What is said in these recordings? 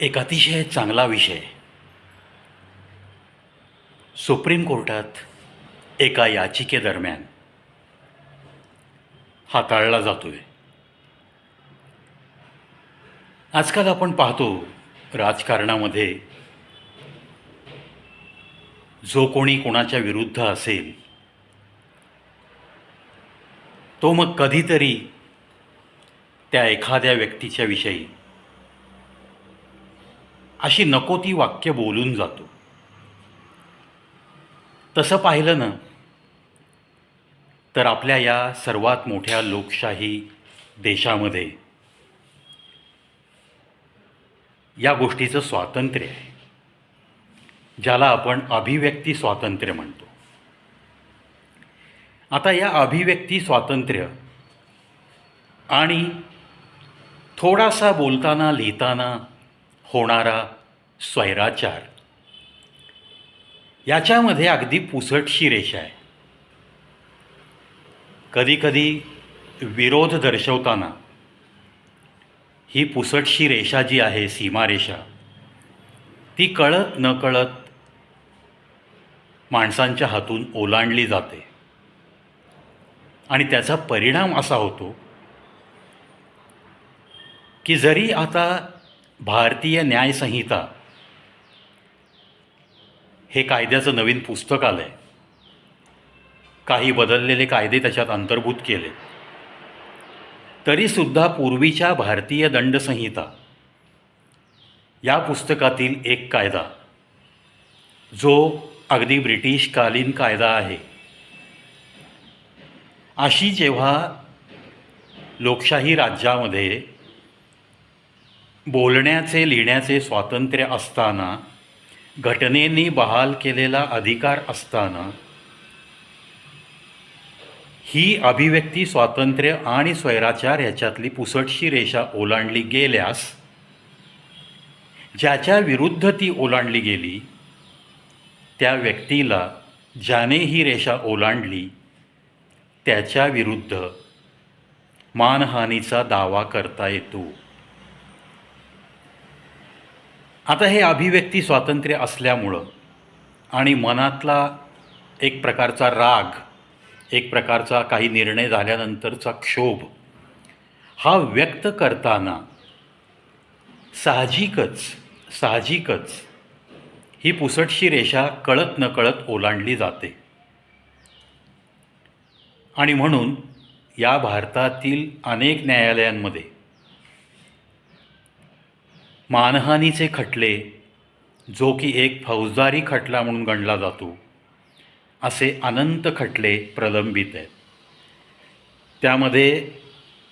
एक अतिशय चांगला विषय. सुप्रीम कोर्टात एका याचिकेदरम्यान हाताळला जातोय. आजकाल आपण पाहतो राजकारणामध्ये जो कोणी कोणाच्या विरुद्ध असेल तो मग कधीतरी त्या एखाद्या व्यक्तीच्या विषयी अशी नको ती वाक्य बोलून जातो. तसं पाहिलं ना तर आपल्या या सर्वात मोठ्या लोकशाही देशामध्ये या गोष्टीचं स्वातंत्र्य आहे ज्याला आपण अभिव्यक्ती स्वातंत्र्य म्हणतो. आता या अभिव्यक्ती स्वातंत्र्य आणि थोडासा बोलताना लिहिताना होणारा स्वैराचार. याच्यामध्ये अगदी पुसटशी रेषा आहे. कधीकधी विरोध दर्शवताना ही पुसटशी रेषा जी आहे सीमारेषा ती कळत न कळत माणसांच्या हातून ओलांडली जाते. आणि त्याचा परिणाम असा होतो की जरी आता भारतीय न्यायसंहिता हे कायद्याचं नवीन पुस्तक आलं आहे काही बदललेले कायदे त्याच्यात अंतर्भूत केले. तरीसुद्धा पूर्वीच्या भारतीय दंडसंहिता या पुस्तकातील एक कायदा जो अगदी ब्रिटिशकालीन कायदा आहे. अशी जेव्हा लोकशाही राज्यामध्ये बोलण्याचे लिहिण्याचे स्वातंत्र्य असताना घटनेनी बहाल केलेला अधिकार असताना ही अभिव्यक्ती स्वातंत्र्य आणि स्वैराचार ह्याच्यातली पुसटशी रेषा ओलांडली गेल्यास ज्याच्या विरुद्ध ती ओलांडली गेली त्या व्यक्तीला ज्याने ही रेषा ओलांडली त्याच्या विरुद्ध मानहानीचा दावा करता येतो. आता हे अभिव्यक्ती स्वातंत्र्य असल्यामुळं आणि मनातला एक प्रकारचा राग एक प्रकारचा काही निर्णय झाल्यानंतरचा क्षोभ हा व्यक्त करताना साहजिकच साहजिकच ही पुसटशी रेषा कळत नकळत ओलांडली जाते. आणि म्हणून या भारतातील अनेक न्यायालयांमध्ये मानहानीचे खटले जो की एक फौजदारी खटला म्हणून गणला जातो असे अनंत खटले प्रलंबित आहेत. त्यामध्ये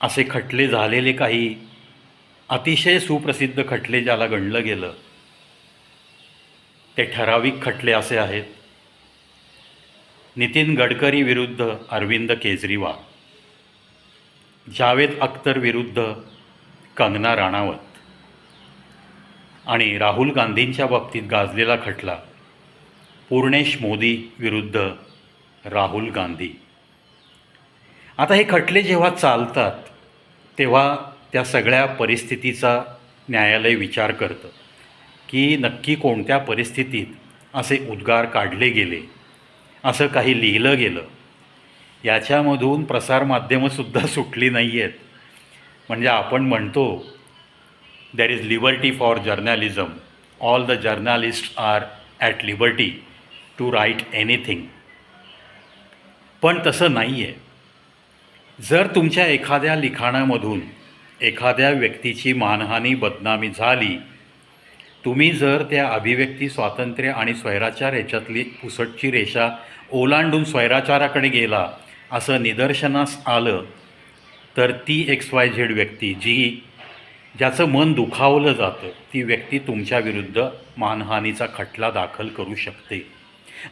असे खटले झालेले काही अतिशय सुप्रसिद्ध खटले ज्याला गणलं गेलं ते ठराविक खटले असे आहेत. नितीन गडकरी विरुद्ध अरविंद केजरीवाल जावेद अख्तर विरुद्ध कंगना राणावत आणि राहुल गांधींच्या बाबतीत गाजलेला खटला. पूर्णेश मोदी विरुद्ध राहुल गांधी. आता हे खटले जेव्हा चालतात तेव्हा त्या सगळ्या परिस्थितीचा न्यायालय विचार करतं की नक्की कोणत्या परिस्थितीत असे उद्गार काढले गेले असं काही लिहिलं गेलं. याच्यामधून प्रसारमाध्यमंसुद्धा सुटली नाही आहेत म्हणजे आपण म्हणतो there is liberty for journalism all the journalist are at liberty to write anything पण तसं नाही आहे जर तुमच्या एखाद्या लिखाणामधून एखाद्या व्यक्तीची मानहानी बदनामी झाली तुम्ही जर त्या अभिव्यक्ती स्वातंत्र्य आणि स्वैराचार ह्याच्यातली पुसटची रेषा ओलांडून स्वैराचाराकडे गेला असं निदर्शनास आलं तर ती एक्स वाय झेड व्यक्ती जी ज्याचं मन दुखावलं जातं ती व्यक्ती तुमच्या विरुद्ध मानहानीचा खटला दाखल करू शकते.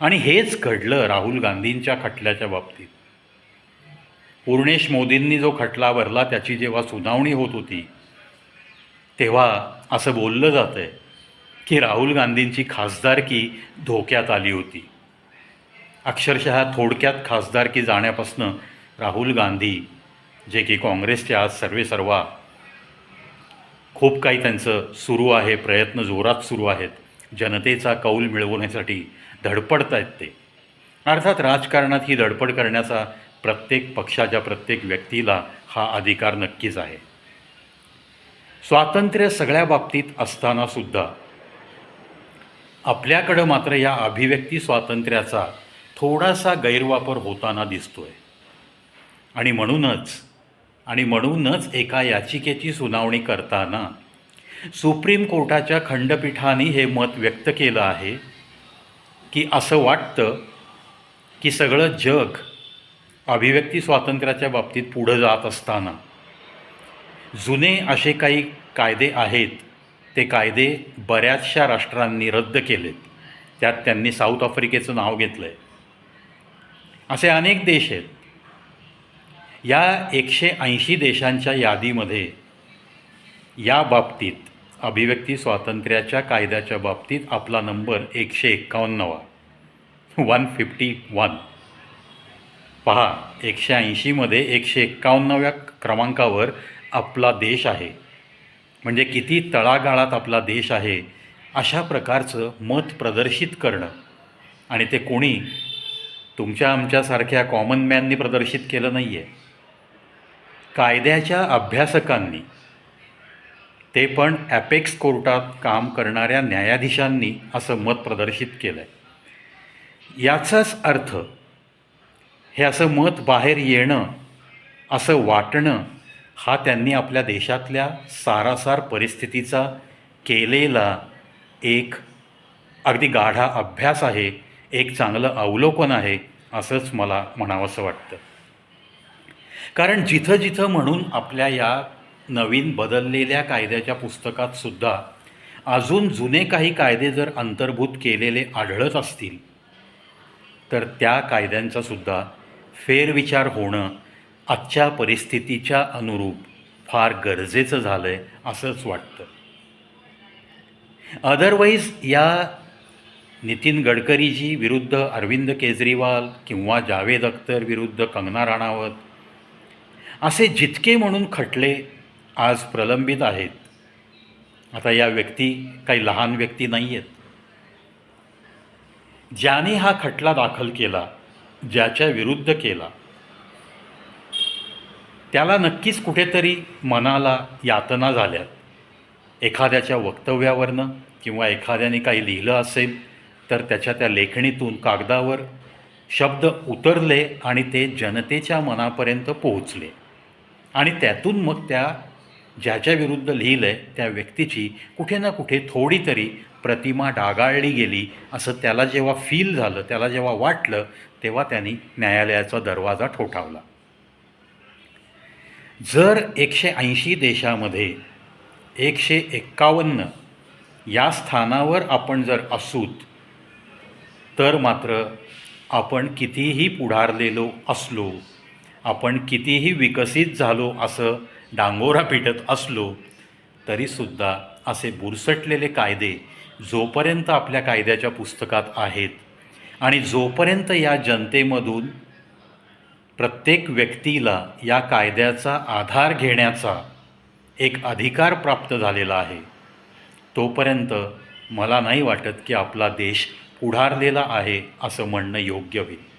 आणि हेच घडलं राहुल गांधींच्या खटल्याच्या बाबतीत. पूर्णेश मोदींनी जो खटला भरला त्याची जेव्हा सुनावणी होत होती तेव्हा असं बोललं जातं आहे की राहुल गांधींची खासदारकी धोक्यात आली होती. अक्षरशः थोडक्यात खासदारकी जाण्यापासनं राहुल गांधी जे की काँग्रेसचे आज सर्वेसर्वा खूप काही त्यांचं सुरू आहे प्रयत्न जोरात सुरू आहेत. जनतेचा कौल मिळवण्यासाठी धडपडत आहेत ते. अर्थात राजकारणात ही धडपड करण्याचा प्रत्येक पक्षाच्या प्रत्येक व्यक्तीला हा अधिकार नक्कीच आहे. स्वातंत्र्य सगळ्या बाबतीत असतानासुद्धा आपल्याकडं मात्र या अभिव्यक्ती स्वातंत्र्याचा थोडासा गैरवापर होताना दिसतोय. आणि म्हणूनच आणि म्हणूनच एका याचिकेची सुनावणी करताना सुप्रीम कोर्टाच्या खंडपीठाने हे मत व्यक्त केलं आहे की असं वाटतं की सगळं जग अभिव्यक्ती स्वातंत्र्याच्या बाबतीत पुढं जात असताना जुने असे काही कायदे आहेत ते कायदे बऱ्याचशा राष्ट्रांनी रद्द केलेत. त्यात त्यांनी साऊथ आफ्रिकेचं नाव घेतलं आहे असे अनेक देश आहेत. या एकशे ऐंशी देशांच्या यादीमध्ये या बाबतीत अभिव्यक्ती स्वातंत्र्याच्या कायद्याच्या बाबतीत आपला नंबर एकशे एक्कावन्नवा. One fifty one. पहा एकशे ऐंशीमध्ये एकशे एकावन्नव्या क्रमांकावर आपला देश आहे. म्हणजे किती तळागाळात आपला देश आहे अशा प्रकारचं मत प्रदर्शित करणं. आणि ते कोणी? तुमच्या आमच्यासारख्या कॉमन मॅननी प्रदर्शित केलं नाही आहे कायद्याच्या अभ्यासकांनी ते पण ॲपेक्स कोर्टात काम करणाऱ्या न्यायाधीशांनी असं मत प्रदर्शित केलं आहे याचाच अर्थ हे असं मत बाहेर येणं असं वाटणं हा त्यांनी आपल्या देशातल्या सारासार परिस्थितीचा केलेला एक अगदी गाढा अभ्यास आहे एक चांगलं अवलोकन आहे असंच मला म्हणावंसं वाटतं. कारण जिथं जिथं म्हणून आपल्या या नवीन बदललेल्या कायद्याच्या पुस्तकात सुद्धा अजून जुने काही कायदे जर अंतर्भूत केलेले आढळत असतील तर त्या कायद्यांचा सुद्धा फेरविचार होणं आजच्या परिस्थितीच्या अनुरूप फार गरजेचं झालं आहे असंच वाटतं. अदरवाईज या नितीन गडकरीजी विरुद्ध अरविंद केजरीवाल किंवा जावेद अख्तर विरुद्ध कंगना राणावत असे जितके म्हणून खटले आज प्रलंबित आहेत. आता या व्यक्ती काही लहान व्यक्ती नाही आहेत ज्याने हा खटला दाखल केला ज्याच्या विरुद्ध केला त्याला नक्कीच कुठेतरी मनाला यातना झाल्यात. एखाद्याच्या वक्तव्यावरनं किंवा एखाद्याने काही लिहिलं असेल तर त्याच्या त्या लेखणीतून कागदावर शब्द उतरले आणि ते जनतेच्या मनापर्यंत पोहोचले. आणि त्यातून मग त्या ज्याच्या विरुद्ध लिहिलं आहे त्या व्यक्तीची कुठे ना कुठे थोडी तरी प्रतिमा डागाळली गेली असं त्याला जेव्हा फील झालं त्याला जेव्हा वाटलं तेव्हा त्यांनी न्यायालयाचा दरवाजा ठोठावला. जर एकशे ऐंशी देशामध्ये एकशे एक्कावन्न या स्थानावर आपण जर असूत तर मात्र आपण कितीही पुढारलेलो असलो आपण कितीही विकसित झालो असं डांगोरा पिटत असलो तरीसुद्धा असे बुरसटलेले कायदे जोपर्यंत आपल्या कायद्याच्या पुस्तकात आहेत आणि जोपर्यंत या जनतेमधून प्रत्येक व्यक्तीला या कायद्याचा आधार घेण्याचा एक अधिकार प्राप्त झालेला आहे तोपर्यंत मला नाही वाटत की आपला देश पुढारलेला आहे असं म्हणणं योग्य होईल.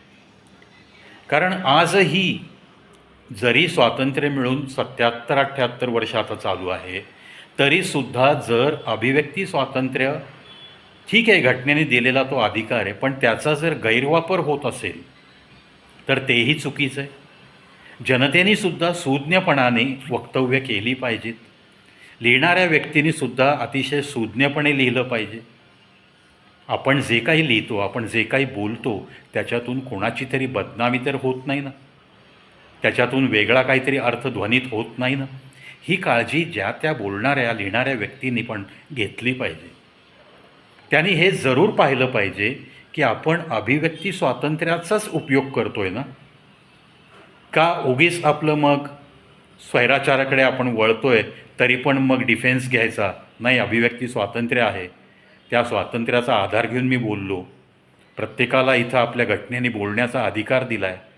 कारण आजही जरी स्वातंत्र्य मिळून सत्याहत्तर अठ्ठ्याहत्तर वर्ष आता चालू आहे तरीसुद्धा जर अभिव्यक्ती स्वातंत्र्य ठीक आहे घटनेने दिलेला तो अधिकार आहे पण त्याचा जर गैरवापर होत असेल तर तेही चुकीचं आहे. जनतेने सुद्धा सुज्ञपणाने वक्तव्य केली पाहिजेत. लिहिणाऱ्या व्यक्तीने सुद्धा अतिशय सुज्ञपणे लिहिलं पाहिजे. आपण जे काही लिहितो आपण जे काही बोलतो त्याच्यातून कोणाची तरी बदनामी तर होत नाही ना. त्याच्यातून वेगळा काहीतरी अर्थ ध्वनित होत नाही ना? ही काळजी ज्या त्या बोलणाऱ्या लिहिणाऱ्या व्यक्तींनी पण घेतली पाहिजे. त्यांनी हे जरूर पाहिलं पाहिजे की आपण अभिव्यक्ती स्वातंत्र्याचाच उपयोग करतोय ना? का उगीच आपलं मग स्वैराचाराकडे आपण वळतोय तरी पण मग डिफेन्स घ्यायचा? नाही अभिव्यक्ती स्वातंत्र्य आहे. त्या स्वातंत्र्याचा आधार घेऊन मी बोललो. प्रत्येकाला इथं आपल्या घटनेने बोलण्याचा अधिकार दिला आहे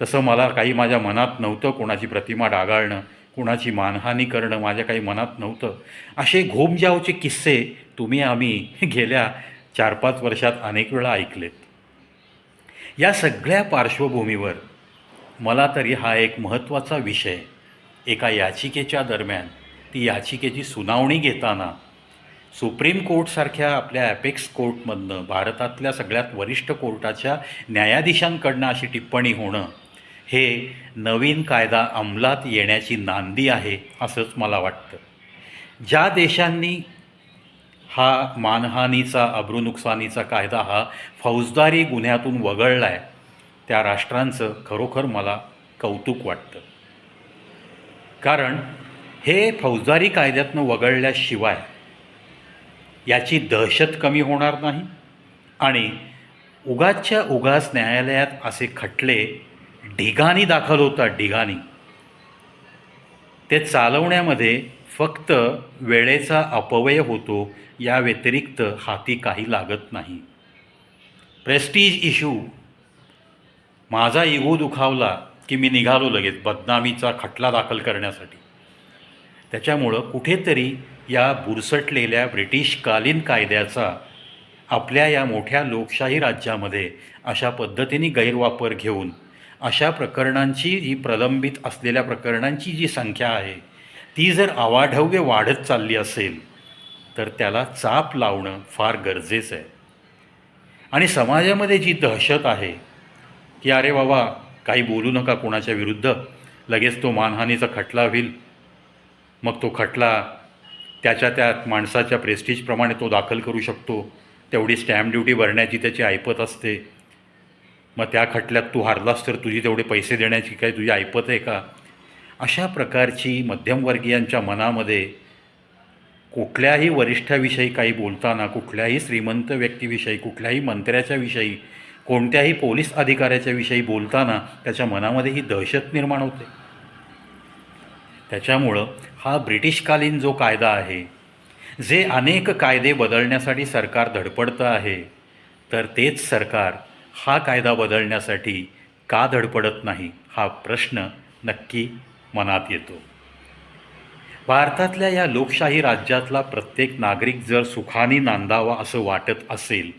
तसं मला काही माझ्या मनात नव्हतं कोणाची प्रतिमा डागाळणं कुणाची मानहानी करणं माझ्या काही मनात नव्हतं. असे घोमजावचे किस्से तुम्ही आम्ही गेल्या चार पाच वर्षात अनेक वेळा ऐकलेत. या सगळ्या पार्श्वभूमीवर मला तरी हा एक महत्त्वाचा विषय एका याचिकेच्या दरम्यान ती याचिकेची सुनावणी घेताना सुप्रीम कोर्टसारख्या आपल्या ॲपेक्स कोर्टमधनं भारतातल्या सगळ्यात वरिष्ठ कोर्टाच्या न्यायाधीशांकडनं अशी टिप्पणी होणं हे नवीन कायदा अंमलात येण्याची नांदी आहे असंच मला वाटतं. ज्या देशांनी हा मानहानीचा अब्रूनुकसानीचा कायदा हा फौजदारी गुन्ह्यातून वगळला आहे त्या राष्ट्रांचं खरोखर मला कौतुक वाटतं. कारण हे फौजदारी कायद्यातनं वगळल्याशिवाय याची दहशत कमी होणार नाही आणि उगाचच्या उगाच न्यायालयात असे खटले ढिगाणी दाखल होतात ढिगाणी. ते चालवण्यामध्ये फक्त वेळेचा अपव्यय होतो या व्यतिरिक्त हाती काही लागत नाही. प्रेस्टीज इश्यू माझा इगो दुखावला की मी निघालो लगेच बदनामीचा खटला दाखल करण्यासाठी. त्याच्यामुळं कुठेतरी या बुरसटलेल्या ब्रिटिशकालीन कायद्याचा आपल्या या मोठ्या लोकशाही राज्यामध्ये अशा पद्धतीने गैरवापर घेऊन अशा प्रकरणांची ही प्रलंबित असलेल्या प्रकरणांची जी संख्या आहे ती जर आवाढव्य वाढत चालली असेल तर त्याला चाप लावणं फार गरजेचं आहे. आणि समाजामध्ये जी दहशत आहे की अरे बाबा काही बोलू नका कोणाच्या विरुद्ध लगेच तो मानहानीचा खटला होईल. मग तो खटला त्याच्या त्यात माणसाच्या प्रेस्टिजप्रमाणे तो दाखल करू शकतो. तेवढी स्टॅम्प ड्युटी भरण्याची त्याची ऐपत असते. मग त्या खटल्यात तू हारलास तर तुझी तेवढे पैसे देण्याची काही तुझी ऐपत आहे का? अशा प्रकारची मध्यमवर्गीयांच्या मनामध्ये कुठल्याही वरिष्ठाविषयी काही बोलताना कुठल्याही श्रीमंत व्यक्तीविषयी कुठल्याही मंत्र्याच्या विषयी कोणत्याही पोलीस अधिकाऱ्याच्या विषयी बोलताना त्याच्या मनामध्ये ही दहशत निर्माण होते. त्याच्यामुळं हा ब्रिटिशकालीन जो कायदा आहे जे अनेक कायदे बदलण्यासाठी सरकार धडपडतं आहे तर तेच सरकार हा कायदा बदलण्यासाठी का धडपडत नाही हा प्रश्न नक्की मनात येतो. भारतातल्या या लोकशाही राज्यातला प्रत्येक नागरिक जर सुखाने नांदावा असं वाटत असेल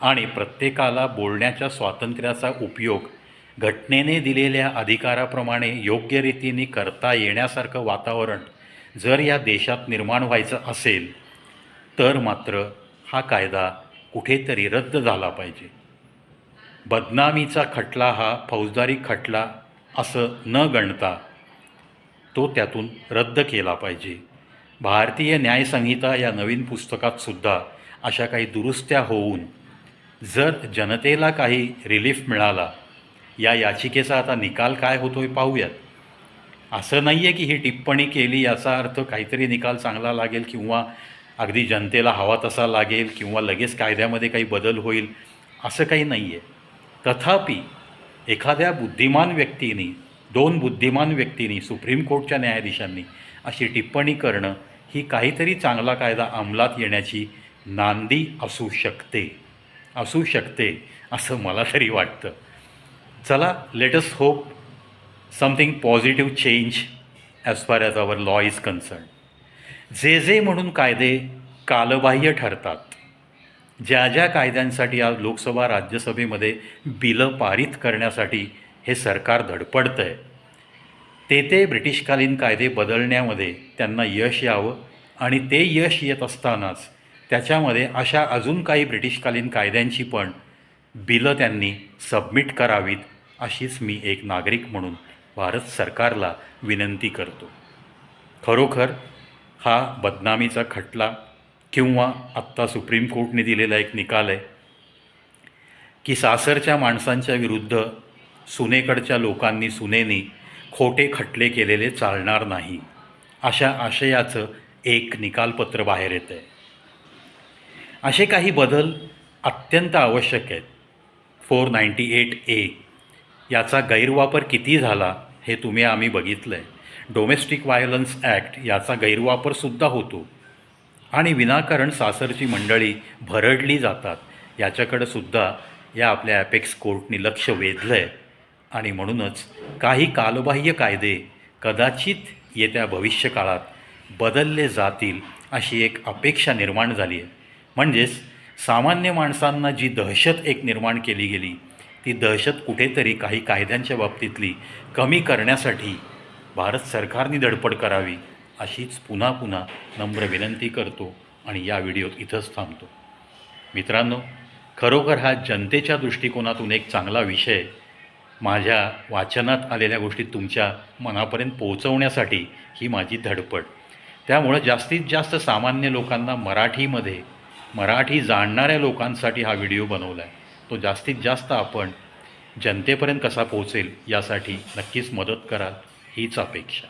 आणि प्रत्येकाला बोलण्याच्या स्वातंत्र्याचा उपयोग घटनेने दिलेल्या अधिकाराप्रमाणे योग्य रीतीने करता येण्यासारखं वातावरण जर या देशात निर्माण व्हायचं असेल तर मात्र हा कायदा कुठेतरी रद्द झाला पाहिजे. बदनामीचा खटला हा फौजदारी खटला असं न गणता तो त्यातून रद्द केला पाहिजे. भारतीय न्यायसंहिता या नवीन पुस्तकात सुद्धा अशा काही दुरुस्त्या होऊन जर जनतेला काही रिलीफ मिळाला या याचिकेचा आता निकाल काय होतो आहे पाहूयात. असं नाही आहे की ही टिप्पणी केली याचा अर्थ काहीतरी निकाल चांगला लागेल किंवा अगदी जनतेला हवा तसा लागेल किंवा लगेच कायद्यामध्ये काही बदल होईल असं काही नाही आहे तथापि एखाद्या बुद्धिमान व्यक्तीने दोन बुद्धिमान व्यक्तींनी सुप्रीम कोर्टच्या न्यायाधीशांनी अशी टिप्पणी करणं ही काहीतरी चांगला कायदा अंमलात येण्याची नांदी असू शकते. असू शकते असं मला तरी वाटतं. चला let's hope something positive change as far as our law is concern जे जे म्हणून कायदे कालबाह्य ठरतात ज्या ज्या कायद्यांसाठी आज लोकसभा राज्यसभेमध्ये बिलं पारित करण्यासाठी हे सरकार धडपडतं आहे ते ते ब्रिटिशकालीन कायदे बदलण्यामध्ये त्यांना यश यावं आणि ते यश येत असतानाच त्याच्यामध्ये अशा अजून काही ब्रिटिशकालीन कायद्यांची पण बिलं त्यांनी सबमिट करावीत अशीच मी एक नागरिक म्हणून भारत सरकारला विनंती करतो. खरोखर हा बदनामीचा खटला किंवा आत्ता सुप्रीम कोर्टने दिलेला एक निकाल आहे की सासरच्या माणसांच्या विरुद्ध सुनेकडच्या लोकांनी सुनेनी खोटे खटले केलेले चालणार नाही अशा आशयाचं एक निकालपत्र बाहेर येतं आहे असे काही बदल अत्यंत आवश्यक आहेत. फोर नाईंटी एट ए याचा गैरवापर किती झाला हे तुम्ही आम्ही बघितलं आहे डोमेस्टिक व्हायलन्स ॲक्ट याचा गैरवापरसुद्धा होतो. आणि विनाकारण सासरची मंडळी भरडली जातात. याच्याकडं सुद्धा या आपल्या ॲपेक्स कोर्टने लक्ष वेधलं आहे आणि म्हणूनच काही कालबाह्य कायदे कदाचित येत्या भविष्यकाळात बदलले जातील अशी एक अपेक्षा निर्माण झाली आहे म्हणजेच सामान्य माणसांना जी दहशत एक निर्माण केली गेली ती दहशत कुठेतरी काही कायद्यांच्या बाबतीतली कमी करण्यासाठी भारत सरकारने धडपड करावी अशीच पुन्हा पुन्हा नम्र विनंती करतो आणि या व्हिडिओत इथंच थांबतो. मित्रांनो खरोखर हा जनतेच्या दृष्टिकोनातून एक चांगला विषय माझ्या वाचनात आलेल्या गोष्टी तुमच्या मनापर्यंत पोहोचवण्यासाठी ही माझी धडपड. त्यामुळं जास्तीत जास्त सामान्य लोकांना मराठीमध्ये मराठी जाणणाऱ्या लोकांसाठी हा व्हिडिओ बनवला आहे तो जास्तीत जास्त आपण जनतेपर्यंत कसा पोहोचेल यासाठी नक्कीच मदत कराल हीच अपेक्षा.